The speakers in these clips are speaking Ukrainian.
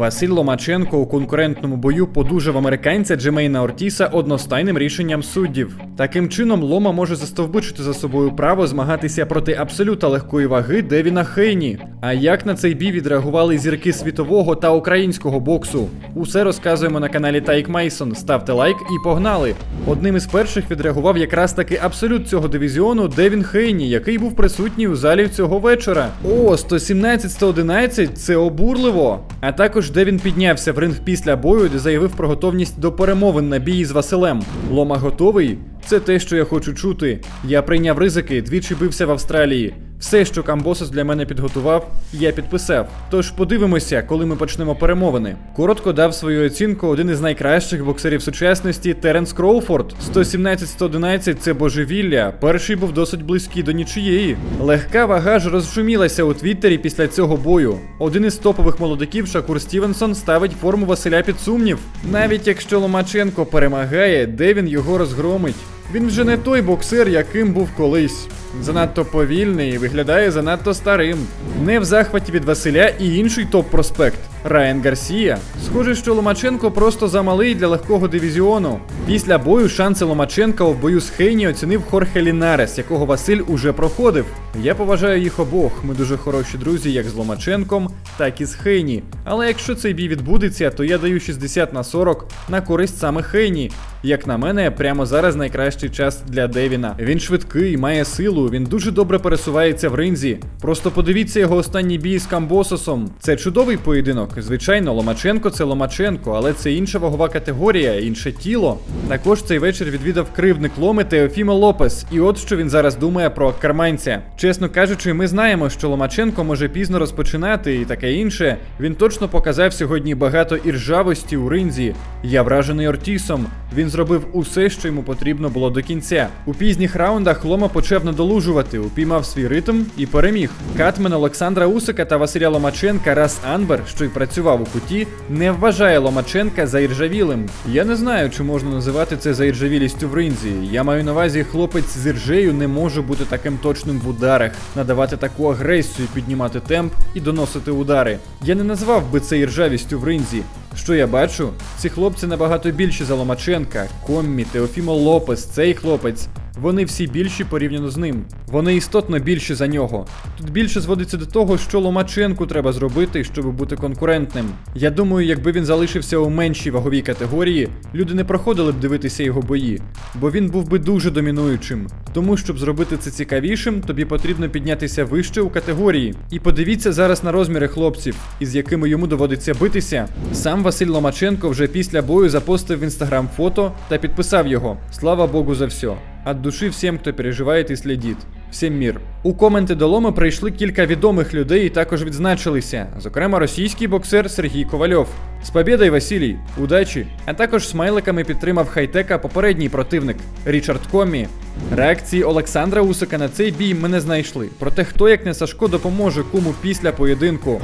Василь Ломаченко у конкурентному бою подужав американця Джемейна Ортіса одностайним рішенням суддів. Таким чином, Лома може застовбичити за собою право змагатися проти абсолюта легкої ваги Девіна Хейні. А як на цей бій відреагували зірки світового та українського боксу? Усе розказуємо на каналі Тайк Мейсон. Ставте лайк і погнали! Одним із перших відреагував якраз таки абсолют цього дивізіону Девін Хейні, який був присутній у залі цього вечора. О, 117-111 це обурливо. А також де він піднявся в ринг після бою, де заявив про готовність до перемовин на бій з Василем. Лома готовий? Це те, що я хочу чути. Я прийняв ризики, двічі бився в Австралії. Все, що Камбосос для мене підготував, я підписав. Тож подивимося, коли ми почнемо перемовини. Коротко дав свою оцінку один із найкращих боксерів сучасності Теренс Кроуфорд. 117-111 це божевілля. Перший був досить близький до нічиєї. Легка вага ж розшумілася у Твіттері після цього бою. Один із топових молодиків Шакур Стівенсон ставить форму Василя під сумнів. Навіть якщо Ломаченко перемагає, де він його розгромить? Він вже не той боксер, яким був колись. Занадто повільний і виглядає занадто старим. Не в захваті від Василя і інший топ-проспект Райан Гарсія. Схоже, що Ломаченко просто замалий для легкого дивізіону. Після бою шанси Ломаченка у бою з Хейні оцінив Хорхе Лінарес, якого Василь уже проходив. Я поважаю їх обох. Ми дуже хороші друзі, як з Ломаченком, так і з Хейні. Але якщо цей бій відбудеться, то я даю 60 на 40 на користь саме Хейні. Як на мене, прямо зараз найкращий час для Девіна. Він швидкий, має силу, він дуже добре пересувається в ринзі. Просто подивіться його останній бій з Камбососом. Це чудовий поєдинок. Звичайно, Ломаченко це Ломаченко, але це інша вагова категорія, інше тіло. Також цей вечір відвідав кривдник Ломи Теофімо Лопес. І от що він зараз думає про карманця. Чесно кажучи, ми знаємо, що Ломаченко може пізно розпочинати і таке інше. Він точно показав сьогодні багато іржавості у ринзі. Я вражений Ортісом. Він зробив усе, що йому потрібно було до кінця. У пізніх раундах Лома почав надолужувати, упіймав свій ритм і переміг. Катмен Олександра Усика та Василя Ломаченка Рас Анбер, що й працював у куті, не вважає Ломаченка заіржавілим. Я не знаю, чи можна називати це заіржавілістю в ринзі. Я маю на увазі, хлопець з іржею не може бути таким точним в ударах, надавати таку агресію, піднімати темп і доносити удари. Я не назвав би це іржавістю в ринзі. Що я бачу? Ці хлопці набагато більші за Ломаченка, Коммі, Теофімо Лопес, цей хлопець. Вони всі більші порівняно з ним. Вони істотно більші за нього. Тут більше зводиться до того, що Ломаченку треба зробити, щоб бути конкурентним. Я думаю, якби він залишився у меншій ваговій категорії, люди не проходили б дивитися його бої, бо він був би дуже домінуючим. Тому, щоб зробити це цікавішим, тобі потрібно піднятися вище у категорії. І подивіться зараз на розміри хлопців, із якими йому доводиться битися. Сам Василь Ломаченко вже після бою запостив в інстаграм фото та підписав його. Слава Богу за все. От души всім, хто переживає і слідить. Всім мір. У коменти до Ломи прийшли кілька відомих людей і також відзначилися, зокрема російський боксер Сергій Ковальов. З побєдою, Василій, удачі! А також смайликами підтримав хайтека попередній противник Річард Комі. Реакції Олександра Усика на цей бій ми не знайшли. Проте хто як не Сашко допоможе куму після поєдинку.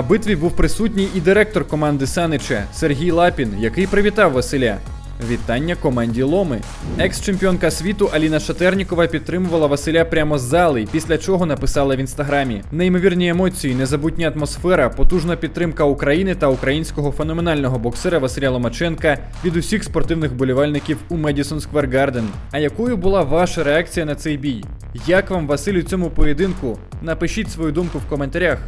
На битві був присутній і директор команди Санича Сергій Лапін, який привітав Василя. Вітання команді Ломи. Екс-чемпіонка світу Аліна Шатернікова підтримувала Василя прямо з зали, після чого написала в інстаграмі: неймовірні емоції, незабутня атмосфера, потужна підтримка України та українського феноменального боксера Василя Ломаченка від усіх спортивних болівальників у Медісон Сквер Гарден. А якою була ваша реакція на цей бій? Як вам Василь у цьому поєдинку? Напишіть свою думку в коментарях.